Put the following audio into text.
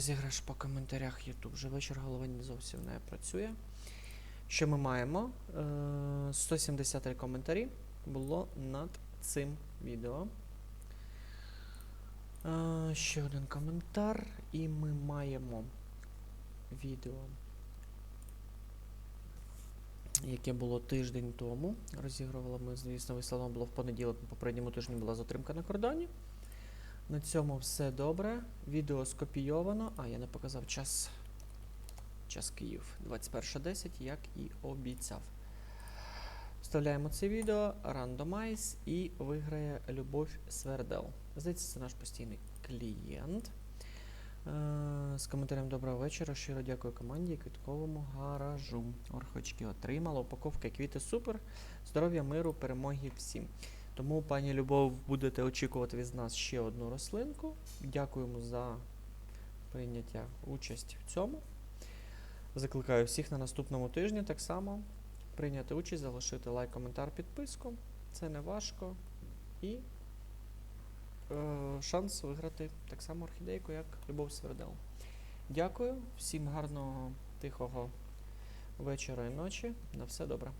розіграш по коментарях YouTube. Вже вечір голова не зовсім не працює. Що ми маємо? Е, 173 коментарі було над цим відео. Е, ще один коментар, і ми маємо відео, яке було тиждень тому. Розігрували ми, звісно, вислано було в понеділок, попередньому тижні була затримка на кордоні. На цьому все добре. Відео скопійовано. А, я не показав час. Час Київ 21.10, як і обіцяв. Вставляємо це відео, рандомайз і виграє Любов Свердел. Здається, це наш постійний клієнт. Е, з коментарем доброго вечора. Щиро дякую команді квітковому гаражу. Орхочки отримала. Упаковка квіти супер. Здоров'я, миру, перемоги всім. Тому, пані Любов, будете очікувати від нас ще одну рослинку. Дякуємо за прийняття участь в цьому. Закликаю всіх на наступному тижні так само прийняти участь, залишити лайк, коментар, підписку. Це не важко. І е, шанс виграти так само орхідейку, як Любов Свердел. Дякую, всім гарного, тихого вечора і ночі. На все добре.